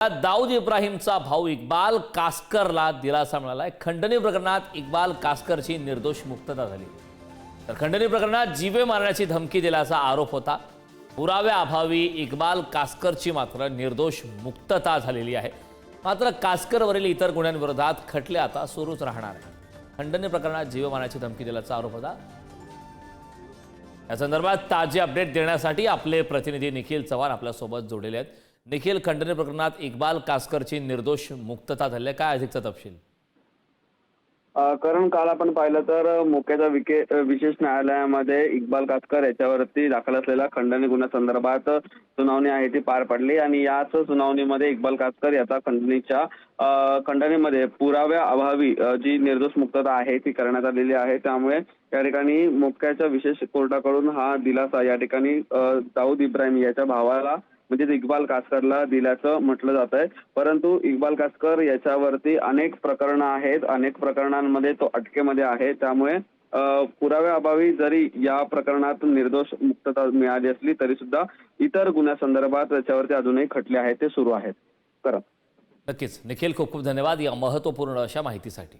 दाऊद इब्राहिमचा भाऊ इक्बाल कासकरला दिलासा मिळालाय खंडणी प्रकरणात इक्बाल कासकरची निर्दोष मुक्तता झाली. तर खंडणी प्रकरणात जीवे मारण्याची धमकी दिल्याचा आरोप होता. पुराव्याअभावी इक्बाल कासकरची मात्र निर्दोष मुक्तता झालेली आहे. मात्र कासकरवरील इतर गुन्ह्यांविरोधात खटले आता सुरूच राहणार आहे खंडणी प्रकरणात जीवे मारण्याची धमकी दिल्याचा आरोप होता. या संदर्भात ताजे अपडेट देण्यासाठी आपले प्रतिनिधी निखिल चव्हाण आपल्यासोबत जोडलेले आहेत. निखिल खंडणी प्रकरणात इक्बाल कासकरची निर्दोष मुक्तता झाली काय अधिकचा तपशील? कारण काल आपण पाहिलं तर मोक्याच्या विके विशेष न्यायालयामध्ये इक्बाल कासकर याच्यावरती दाखल असलेल्या खंडणी गुन्ह्यासंदर्भात सुनावणी आहे ती पार पडली आणि याच सुनावणीमध्ये इक्बाल कासकर याचा खंडणीच्या खंडणीमध्ये पुराव्या अभावी जी निर्दोष मुक्तता आहे ती करण्यात आलेली आहे. त्यामुळे या ठिकाणी मोक्याच्या विशेष कोर्टाकडून हा दिलासा या ठिकाणी दाऊद इब्राहिम याच्या भावाला म्हणजेच इक्बाल कासकरला दिल्याचं म्हटलं जात आहे. परंतु इक्बाल कासकर याच्यावरती अनेक प्रकरणं आहेत. अनेक प्रकरणांमध्ये तो अटकेमध्ये आहे. त्यामुळे पुराव्याअभावी जरी या प्रकरणात निर्दोष मुक्तता मिळाली असली तरी सुद्धा इतर गुन्ह्यासंदर्भात त्याच्यावरती अजूनही खटले आहेत ते सुरू आहेत. करा. नक्कीच. निखिल खूप खूप धन्यवाद या महत्त्वपूर्ण अशा माहितीसाठी.